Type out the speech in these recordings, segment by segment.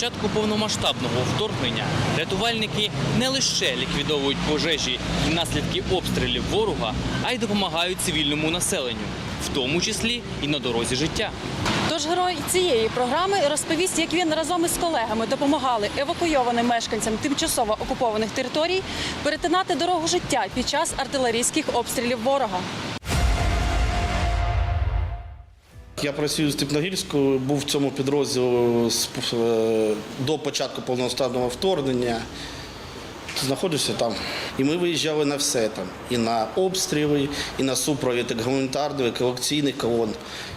початку повномасштабного вторгнення рятувальники не лише ліквідовують пожежі і наслідки обстрілів ворога, а й допомагають цивільному населенню, в тому числі і на дорозі життя. Тож герой цієї програми розповість, як він разом із колегами допомагали евакуйованим мешканцям тимчасово окупованих територій перетинати дорогу життя під час артилерійських обстрілів ворога. Я працюю з Степногірською, був в цьому підрозділі е, до початку повномасштабного вторгнення. Знаходився там. І ми виїжджали на все там. І на обстріли, і на супровід гуманітарних, евакуаційних колон.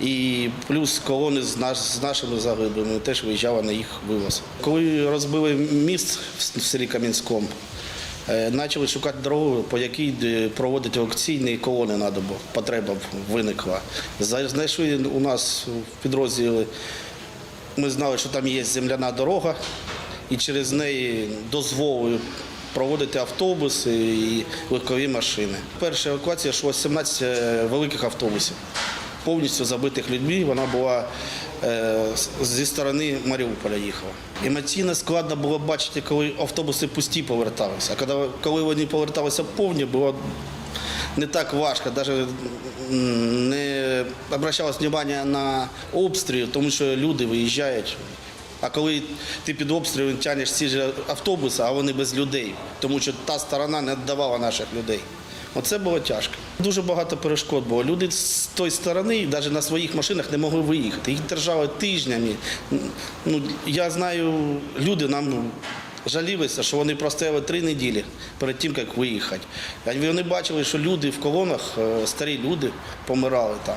І плюс колони з, наш, з нашими загиблими теж виїжджали на їх вивоз. Коли розбили міст в селі Кам'янському, Почали шукати дорогу, по якій е, проводити аукційні колони надо було. Потреба виникла. Знайшли у нас в підрозділі, ми знали, що там є земляна дорога, і через неї дозволили проводити автобуси і легкові машини. Перша евакуація йшла 17 е, великих автобусів, повністю забитих людьми. Вона була е, зі сторони Маріуполя їхала. Емоційно складно було бачити, коли автобуси пусті поверталися. А коли, вони поверталися повні, було не так важко, навіть не обращалось внимання на обстріл, тому що люди виїжджають. А коли ти під обстрілом тягнеш ці ж автобуси, а вони без людей, тому що та сторона не віддавала наших людей. Оце було тяжко. Дуже багато перешкод було. Люди з тої сторони навіть на своїх машинах не могли виїхати. Їх держали тижнями. Ну, я знаю, люди нам жалілися, що вони простояли три неділі перед тим, як виїхати. Вони бачили, що люди в колонах, е, старі люди, помирали там.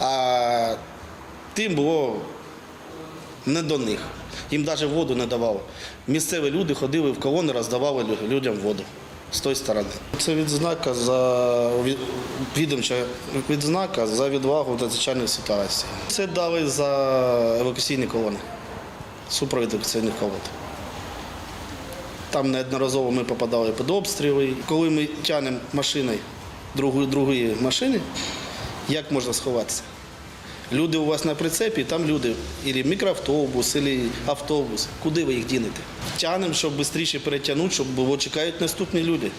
А тим було не до них. Їм навіть воду не давали. Місцеві люди ходили в колони, роздавали людям воду з тої сторони. Це відзнака за відомча відзнака за відвагу в надзвичайних ситуацій. Це дали за евакуаційні колони, супровід евакуаційних колон. Там неодноразово ми попадали під обстріли. Коли ми тягнемо машиною другої, другої машини, як можна сховатися? Люди у вас на прицепі, там люди, або мікроавтобус, або автобус. Куди ви їх дінете? Тягнемо, щоб швидше перетягнути, щоб бо чекають наступні люди.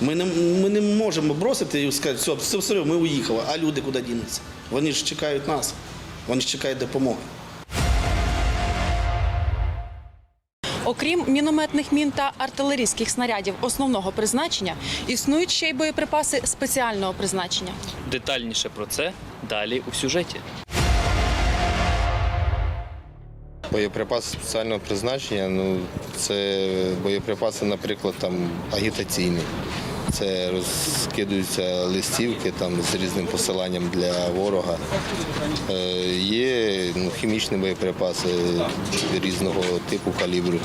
Ми не, ми не можемо бросити і сказати, все, все, все, ми уїхали, а люди куди дінуться? Вони ж чекають нас, вони ж чекають допомоги. Окрім мінометних мін та артилерійських снарядів основного призначення, існують ще й боєприпаси спеціального призначення. Детальніше про це далі у сюжеті. Боєприпаси спеціального призначення, ну це боєприпаси, наприклад, там агітаційні. Це розкидуються листівки там з різним посиланням для ворога. Е, є ну, хімічні боєприпаси різного типу калібру.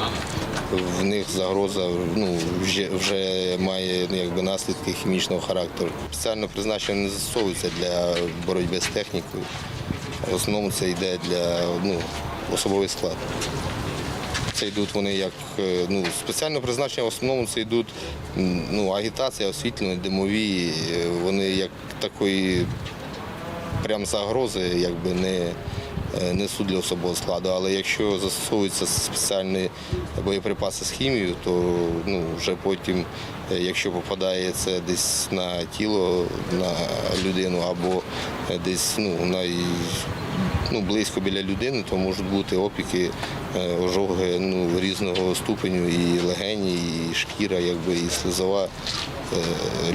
В них загроза ну, вже, вже має ну, якби, наслідки хімічного характеру. Спеціально призначення не застосовується для боротьби з технікою. В основному це йде для ну, особовий склад. Це йдуть вони як е, ну, спеціально призначення, в основному це йдуть ну, агітація, освітлення, димові. е, Вони як такої прям загрози якби не е, несуть для особового складу. Але якщо застосовуються спеціальні боєприпаси з хімією, то ну, вже потім, якщо попадає це десь на тіло, на людину або десь ну, на ну, близько біля людини, то можуть бути опіки, ожоги ну, різного ступеню, і легені, і шкіра, якби, і слизова е,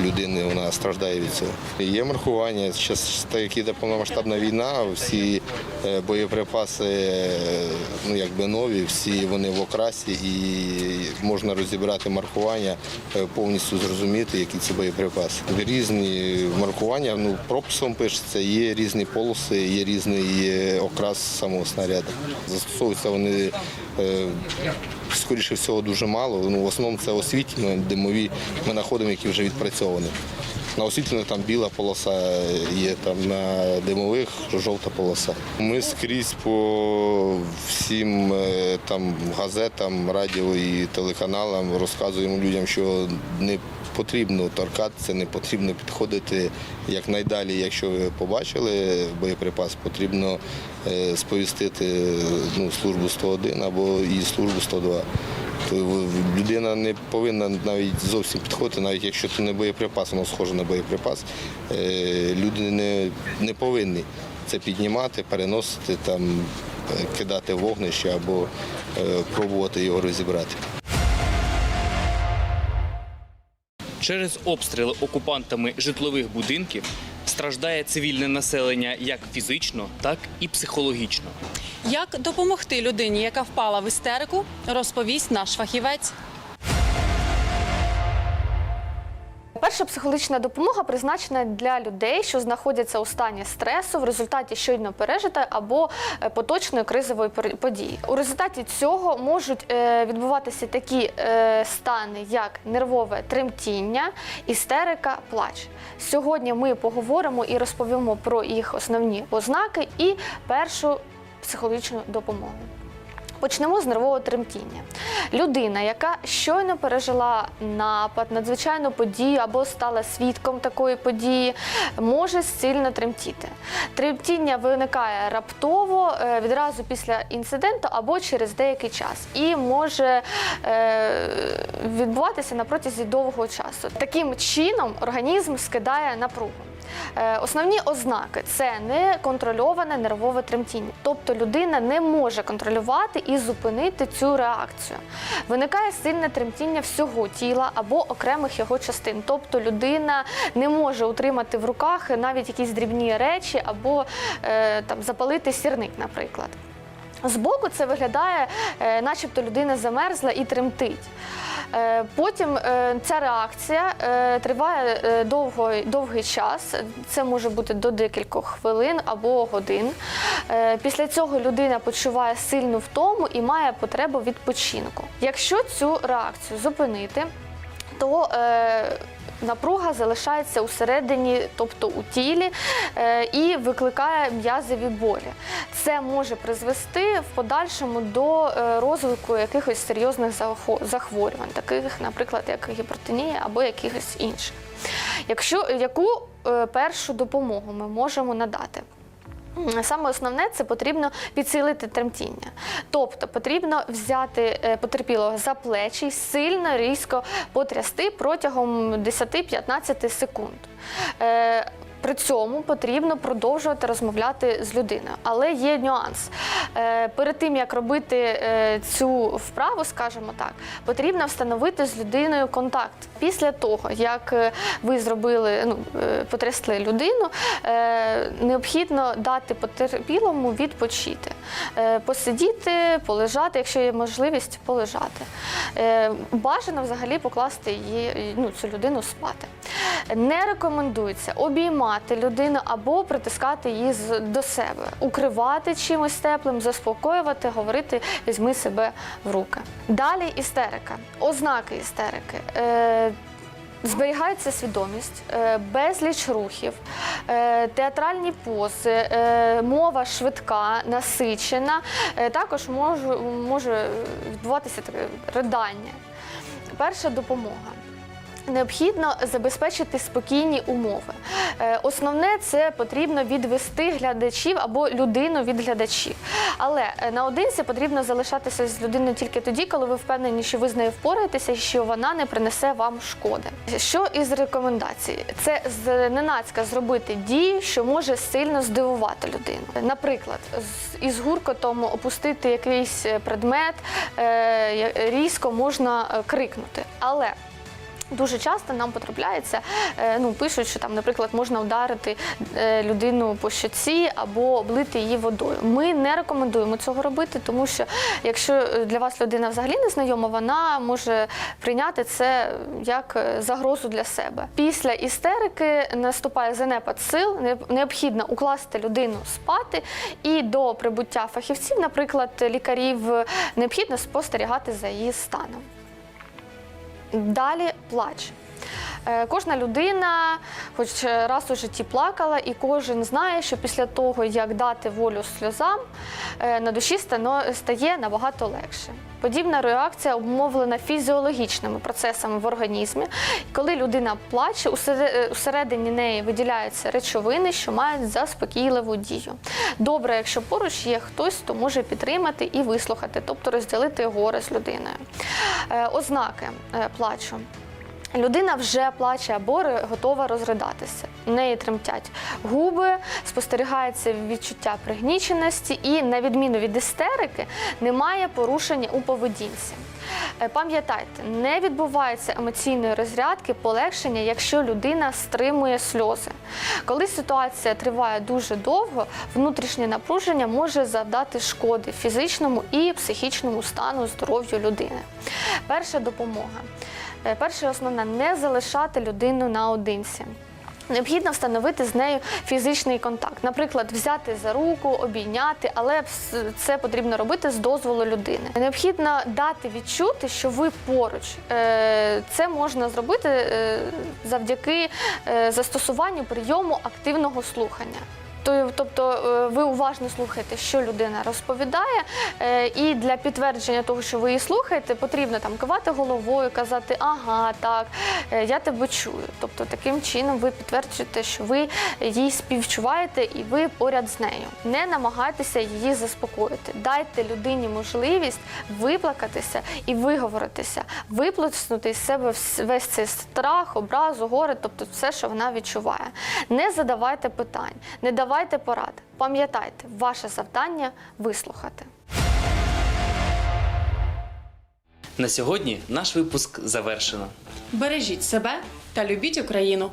людини вона страждає від цього. Є маркування. Зараз, так як іде повномасштабна війна, всі е, боєприпаси е, ну, якби нові, всі вони в окрасі і можна розібрати маркування, е, повністю зрозуміти, які це боєприпаси. Різні маркування, ну, прописом пишеться, є різні полоси, є різний е, окрас самого снаряду. Застосовуються вони е, скоріше всього дуже мало. Ну, в основному це освітлення, димові ми знаходимо, які вже відпрацьовані. На освітлених там біла полоса є, там на димових жовта полоса. Ми скрізь по всім е, там газетам, радіо і телеканалам розказуємо людям, що не потрібно торкатися, не потрібно підходити якнайдалі. Якщо ви побачили боєприпас, потрібно е, сповістити ну, службу 101 або і службу 102. То людина не повинна навіть зовсім підходити, навіть якщо це не боєприпас, воно схоже на боєприпас. е, Люди не, не повинні це піднімати, переносити, там, е, кидати вогнище або пробувати його розібрати. Через обстріли окупантами житлових будинків страждає цивільне населення як фізично, так і психологічно. Як допомогти людині, яка впала в істерику, розповість наш фахівець. Перша психологічна допомога призначена для людей, що знаходяться у стані стресу в результаті щойно пережитої або е, поточної кризової події. У результаті цього можуть е, відбуватися такі е, стани, як нервове тремтіння, істерика, плач. Сьогодні ми поговоримо і розповімо про їх основні ознаки і першу психологічну допомогу. Почнемо з нервового тремтіння. Людина, яка щойно пережила напад, надзвичайну подію або стала свідком такої події, може сильно тремтіти. Тремтіння виникає раптово е, відразу після інциденту або через деякий час і може е, відбуватися на протязі довгого часу. Таким чином організм скидає напругу. Е, Основні ознаки це неконтрольоване нервове тремтіння, тобто людина не може контролювати і зупинити цю реакцію. Виникає сильне тремтіння всього тіла або окремих його частин, тобто людина не може утримати в руках навіть якісь дрібні речі або е, там запалити сірник, наприклад. Збоку це виглядає, е, начебто людина замерзла і тремтить. Е, Потім е, ця реакція е, триває довго, довгий час. Це може бути до декількох хвилин або годин. Після цього людина почуває сильну втому і має потребу відпочинку. Якщо цю реакцію зупинити, то напруга залишається усередині, тобто у тілі, е, і викликає м'язові болі. Це може призвести в подальшому до е, розвитку якихось серйозних захворювань, таких, наприклад, як гіпертонія або якихось інших. Якщо яку е, першу допомогу ми можемо надати? Саме основне це потрібно підсилити тремтіння. Тобто потрібно взяти е, потерпілого за плечі і сильно різко потрясти протягом 10-15 секунд. Е, При цьому потрібно продовжувати розмовляти з людиною. Але є нюанс. Е, Перед тим як робити е, цю вправу, скажімо так, потрібно встановити з людиною контакт. Після того, як е, ви зробили, ну, потрясли людину, необхідно дати потерпілому відпочити, посидіти, полежати, якщо є можливість полежати. Бажано взагалі покласти її, ну, цю людину спати. Не рекомендується обіймати людину або притискати її до себе, укривати чимось теплим, заспокоювати, говорити візьми себе в руки. Далі істерика, ознаки істерики. Е, Зберігається свідомість, е, безліч рухів, е, театральні пози, мова швидка, насичена. Також може відбуватися таке ридання. Перша допомога. Необхідно забезпечити спокійні умови. Е, Основне це потрібно відвести глядачів або людину від глядачів. Але е, наодинці потрібно залишатися з людиною тільки тоді, коли ви впевнені, що ви з нею впораєтеся і що вона не принесе вам шкоди. Що із рекомендацій? Це зненацька зробити дію, що може сильно здивувати людину. Наприклад, із гуркотом опустити якийсь е, предмет, різко можна крикнути. Але Дуже часто нам потрапляється, е, ну пишуть, що там, наприклад, можна вдарити е, людину по щоці або облити її водою. Ми не рекомендуємо цього робити, тому що якщо е, для вас людина взагалі не знайома, вона може прийняти це як загрозу для себе. Після істерики наступає занепад сил, необхідно укласти людину спати, і до прибуття фахівців, наприклад, лікарів, необхідно спостерігати за її станом. Далі плач. Е, Кожна людина, хоч раз у житті плакала, і кожен знає, що після того, як дати волю сльозам, е, на душі стає набагато легше. Подібна реакція обмовлена фізіологічними процесами в організмі. Коли людина плаче, е, усередині неї виділяються речовини, що мають заспокійливу дію. Добре, якщо поруч є хтось, хто може підтримати і вислухати, тобто розділити горе з людиною. Е, Ознаки е, плачу. Людина вже плаче або готова розридатися. У неї тремтять губи, спостерігається відчуття пригніченості, і, на відміну від істерики, немає порушення у поведінці. Е, Пам'ятайте, не відбувається емоційної розрядки, полегшення, якщо людина стримує сльози. Коли ситуація триває дуже довго, внутрішнє напруження може завдати шкоди фізичному і психічному стану здоров'ю людини. Перша допомога. Е, Перше основне не залишати людину наодинці. Необхідно встановити з нею фізичний контакт, наприклад, взяти за руку, обійняти, але це потрібно робити з дозволу людини. Необхідно дати відчути, що ви поруч. Е, Це можна зробити е, завдяки застосуванню прийому активного слухання. То- Тобто е, ви уважно слухаєте, що людина розповідає, е, і для підтвердження того, що ви її слухаєте, потрібно там кивати головою, казати ага, так, е, я тебе чую. Тобто таким чином ви підтверджуєте, що ви їй співчуваєте і ви поряд з нею. Не намагайтеся її заспокоїти. Дайте людині можливість виплакатися і виговоритися, виплеснути із себе весь цей страх, образу, горе, тобто все, що вона відчуває. Не задавайте питань, не давайте порад. Пам'ятайте, ваше завдання вислухати. На сьогодні наш випуск завершено. Бережіть себе та любіть Україну.